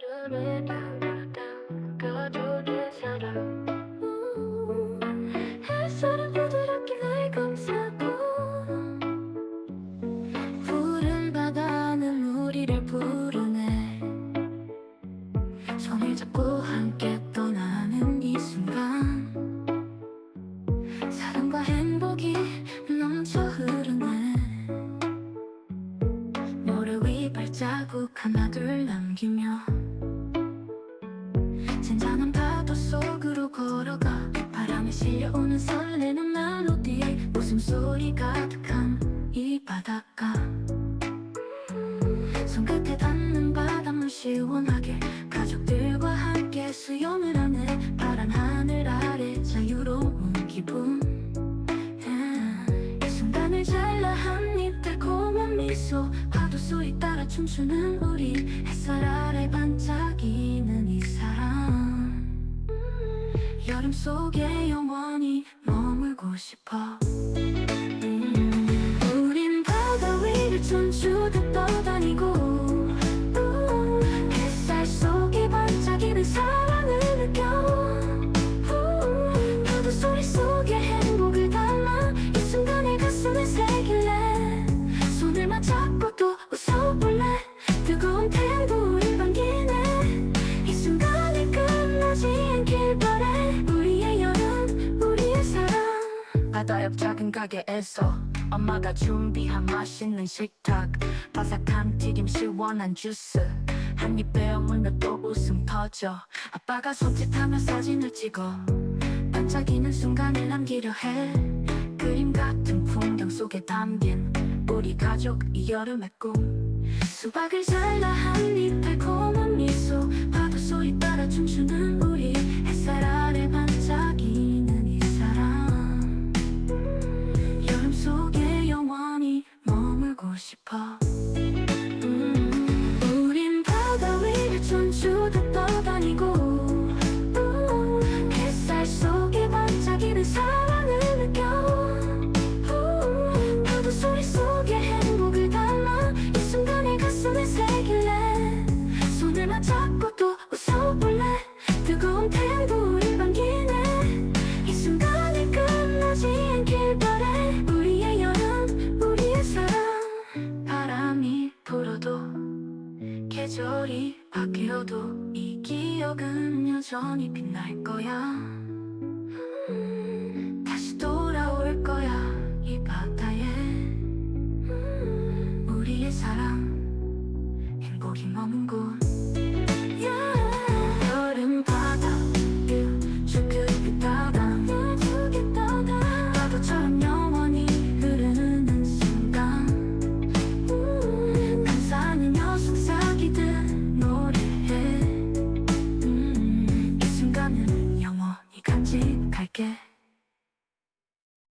da da da 잔잔한 파도 속으로 걸어가. 바람에 실려오는 설레는 멜로디에 웃음소리 가득한 이 바닷가. 손끝에 닿는 바닷물 시원하게 가족들과 함께 수영을 하네 파란 하늘 아래 자유로운 기분. 이 순간을 잘라 한입 달콤한 미소. 파도 소리 따라 춤추는 우리 햇살 아래 반짝이는 이 사랑 여름 속에 영원히 머물고 싶어 바다 옆 작은 가게에서 엄마가 준비한 맛있는 식탁. 바삭한 튀김 시원한 주스. 한입 베어 물며 또 웃음 터져. 아빠가 손짓하며 사진을 찍어. 반짝이는 순간을 남기려 해. 그림 같은 풍경 속에 담긴 우리 가족 이 여름의 꿈. 수박을 잘라 한입 달콤 싶어 바뀌어도 이 기억은 여전히 빛날 거야. 음, 다시 돌아올 거야 이 바다에. 음, 우리의 사랑 행복이 머문 곳 руки.